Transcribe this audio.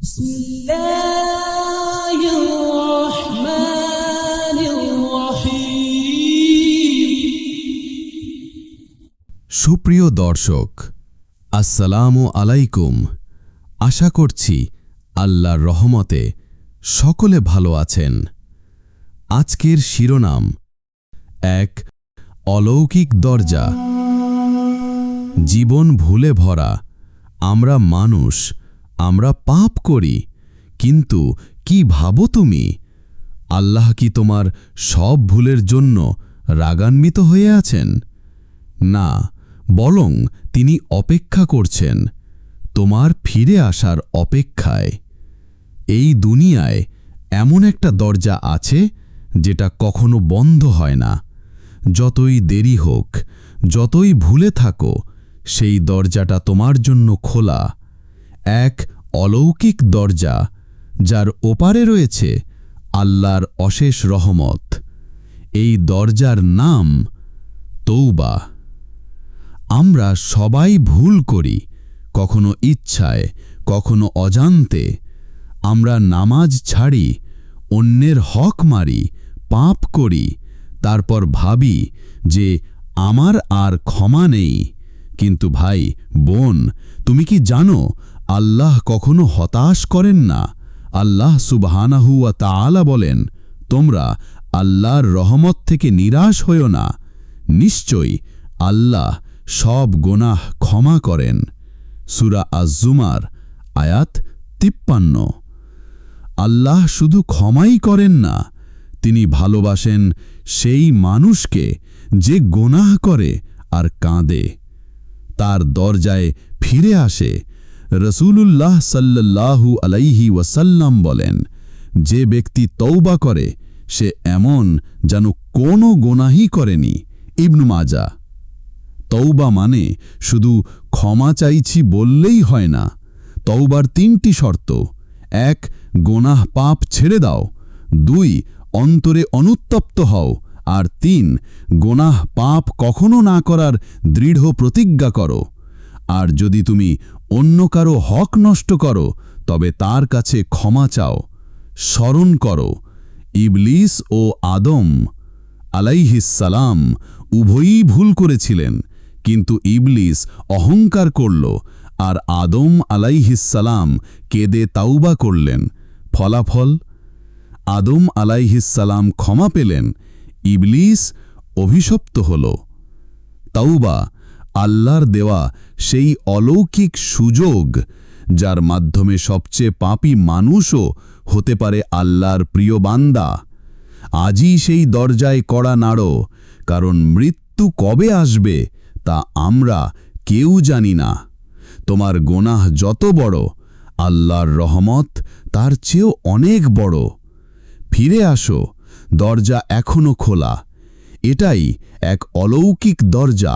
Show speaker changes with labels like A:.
A: بسم الله الرحمن الرحيم
B: সুপ্রিয় দর্শক আসসালামু আলাইকুম আশা করছি আল্লাহর রহমতে সকলে ভালো আছেন আজকের শিরোনাম এক অলৌকিক দরজা জীবন ভুলে ভরা আমরা মানুষ আমরা পাপ করি, কিন্তু কি ভাবো তুমি? আল্লাহ কি তোমার সব ভুলের জন্য রাগান্বিত হয়ে আছেন? না, বরং তিনি অপেক্ষা করছেন, তোমার ফিরে আসার অপেক্ষায়। এই দুনিয়ায় এমন একটা দরজা আছে, যেটা কখনো বন্ধ হয় না। যতই দেরি হোক, যতই ভুলে থাকো, সেই দরজাটা তোমার জন্য খোলা। এক অলৌকিক দরজা, যার ওপারে রয়েছে আল্লাহর অশেষ রহমত। এই দরজার নাম তৌবা। আমরা সবাই ভুল করি, কখনো ইচ্ছায়, কখনো অজান্তে। আমরা নামাজ ছাড়ি, অন্যের হক মারি, পাপ করি, তারপর ভাবি যে আমার আর ক্ষমা নেই। কিন্তু ভাই, বোন, তুমি কি জানো আল্লাহ কখনো হতাশ করেন না। আল্লাহ সুবহানাহু ওয়া তাআলা বলেন, তোমরা আল্লাহর রহমত থেকে নিরাশ হইও না। নিশ্চয়ই আল্লাহ সব গোনাহ ক্ষমা করেন। সুরা আজজুমার আয়াত তিপ্পান্ন। আল্লাহ শুধু ক্ষমাই করেন না, তিনি ভালোবাসেন সেই মানুষকে যে গোনাহ করে আর কাঁদে। তার দরজায় ফিরে আসে রসূলুল্লাহ সাল্লাল্লাহু আলাইহি ওয়াসাল্লাম বলেন, যে ব্যক্তি তৌবা করে, সে এমন যেন কোনো গোনাহি করেনি। ইবনু মাজা তৌবা মানে শুধু ক্ষমা চাইছি বললেই হয় না তৌবার তিনটি শর্ত। এক, গোনাহ পাপ ছেড়ে দাও। দুই, অন্তরে অনুত্তপ্ত হও। আর তিন, গোনাহ পাপ কখনো না করার দৃঢ় প্রতিজ্ঞা করো। আর যদি তুমি অন্য কারও হক নষ্ট করো, তবে তার কাছে ক্ষমা চাও। স্মরণ করো, ইবলিস ও আদম আলাইহিসালাম উভয়ই ভুল করেছিলেন, কিন্তু ইবলিস অহংকার করল আর আদম আলাইহিসালাম কেদে তাওবা করলেন। ফলাফল, আদম আলাইহিসালাম ক্ষমা পেলেন, ইবলিস অভিশপ্ত হল। তাওবা আল্লাহর দেওয়া সেই অলৌকিক সুযোগ, যার মাধ্যমে সবচেয়ে পাপী মানুষও হতে পারে আল্লাহর প্রিয় বান্দা। আজই সেই দরজায় কড়া নাড়ো, কারণ মৃত্যু কবে আসবে তা আমরা কেউ জানি না। তোমার গোনাহ যত বড়, আল্লাহর রহমত তার চেয়েও অনেক বড়। ফিরে আসো, দরজা এখনও খোলা। এটাই এক অলৌকিক দরজা